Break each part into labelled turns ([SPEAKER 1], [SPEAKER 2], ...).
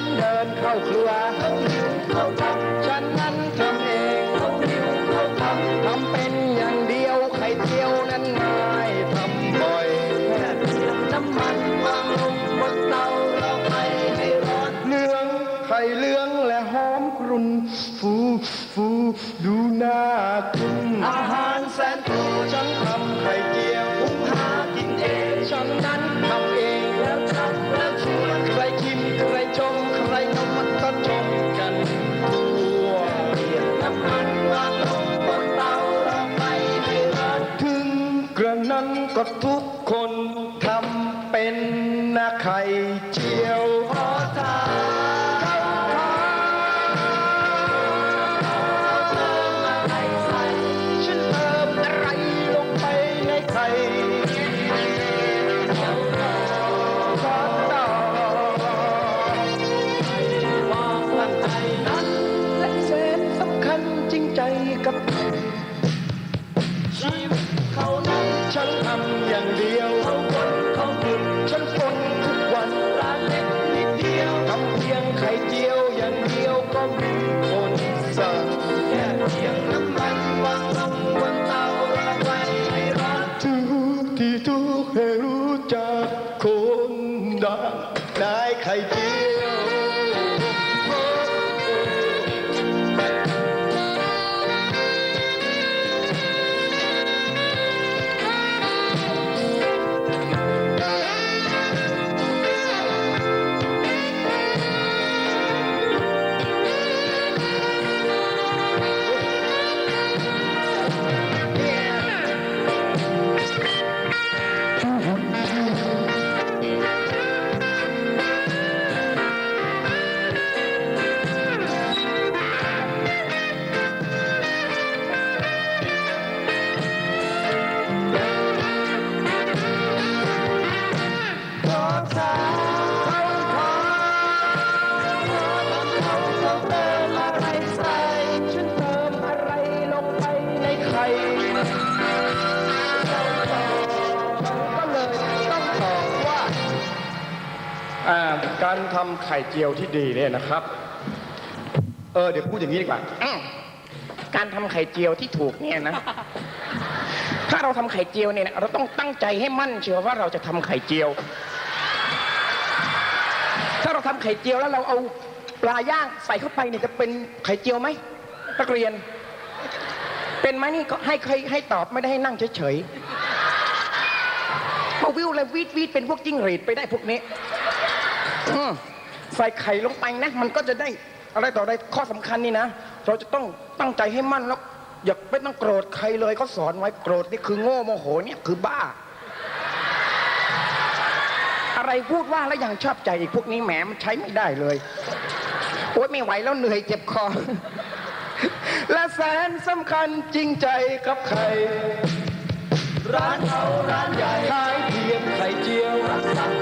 [SPEAKER 1] นเดินเข้าครัวเขาทำฉันนั้นทำเองเขาเขาทำทำเป็นอย่างเดียวไข่เจียวนั้นง่ายทำบ่อยน้ำมันวางลงบนเตาเราไปให้ร้อนเลืองไข่เลืองและหอมกรุ่นฟูฟูดูน่ากินอาหารแสน ก็ทุกคนทำเป็นนะไข่เจียวขอทานเข้าทานฉันเติมอะไรลงไปใน คน อ่าการทำไข่เจียวที่ดีเนี่ยนะครับ เออเดี๋ยวพูดอย่างนี้ดีกว่า
[SPEAKER 2] อืมการทำไข่เจียวที่ถูกเนี่ยนะ ถ้าเราทำไข่เจียวเนี่ยนะเราต้องตั้งใจให้มั่นเชื่อว่าเราจะทำไข่เจียว ถ้าเราทำไข่เจียวแล้วเราเอาปลาย่างใส่เข้าไปเนี่ยจะเป็นไข่เจียวไหมนักเรียน เป็นไหมนี่ก็ให้ให้ให้ตอบไม่ได้ให้นั่งเฉยๆมาวิวเลยวีดวีดเป็นพวกจิ้งหรีดไปได้พวกนี้ อืมใส่ไข่ลงไปนะ มันก็จะได้อะไรต่ออะไรข้อสำคัญนี่นะ เราจะต้องตั้งใจให้มั่นแล้ว อย่าไม่ต้องโกรธใครเลยเขาสอนไว้โกรธนี่คือโง่โมโหเนี่ยคือบ้า อะไรพูดว่าแล้วยังชอบใจอีกพวกนี้แหมมันใช้ไม่ได้เลย โอ๊ยไม่ไหวแล้วเหนื่อยเจ็บคอ และแสนสำคัญจริงใจกับใคร
[SPEAKER 1] ร้านเขาร้านใหญ่ขายเพียงไข่เจียวรักสัต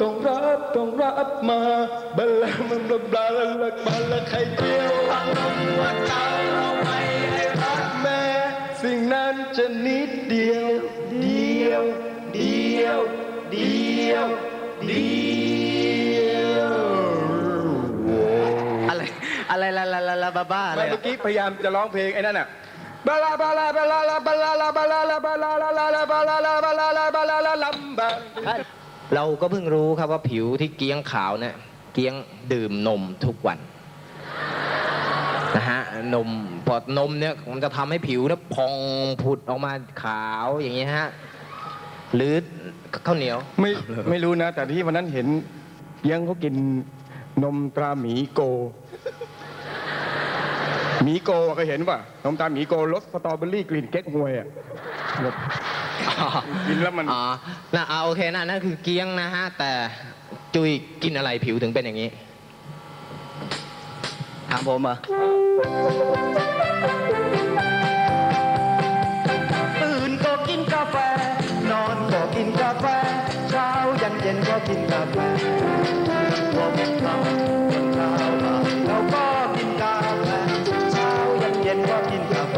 [SPEAKER 1] ต้องรับต้องรับมาบัลลามันบลาบลาละบัลาไข่เจียววางลงบนเตาเราไม่ให้ร้อนแม้สิ่งนั้นจะนิดเดียว เดียว เดียว เดียวเดียว
[SPEAKER 3] อะไรอะไรละละละละบ้าบ้าอะไร
[SPEAKER 1] เมื่อกี้พยายามจะร้องเพลงไอ้นั่นน่ะบลาบลาบลาลาบลาลาบลาลาบลาลาลาลาบลาลาบลาลาบลาลาลัมบา
[SPEAKER 3] เราก็เพิ่งรู้ครับว่าผิวที่เกี้ยงขาวเนี่ยเกี้ยงดื่มนมทุกวันนะฮะนมพอนมเนี่ยมันจะทำให้ผิวเนี่ยพองผุดออกมาขาวอย่างเงี้ยฮะหรือข้าวเหนียว
[SPEAKER 1] ไม่ไม่รู้นะ แต่ที่วันนั้นเห็นเลี้ยังเขากินนมตราหมีโกหมีโกเคยเห็นป่ะนมตราหมีโกรสสตรอเบอรี่กลิ่นเก๊กฮวยอะ กินแล้วมัน
[SPEAKER 3] อ๋อนะอ่าโอเคนะนั่นคือเกี้ยงนะฮะ แต่จุยกินอะไรผิวถึงเป็นอย่างนี้
[SPEAKER 4] ถามผมเหรอตื่นก็กินกาแฟ นอนก็กินกาแฟ เช้ายันเย็นก็กินกาแฟพอเป็นเราเป็นเช้ามาเราก็กินกาแฟ เช้ายันเย็นก็กินกาแฟ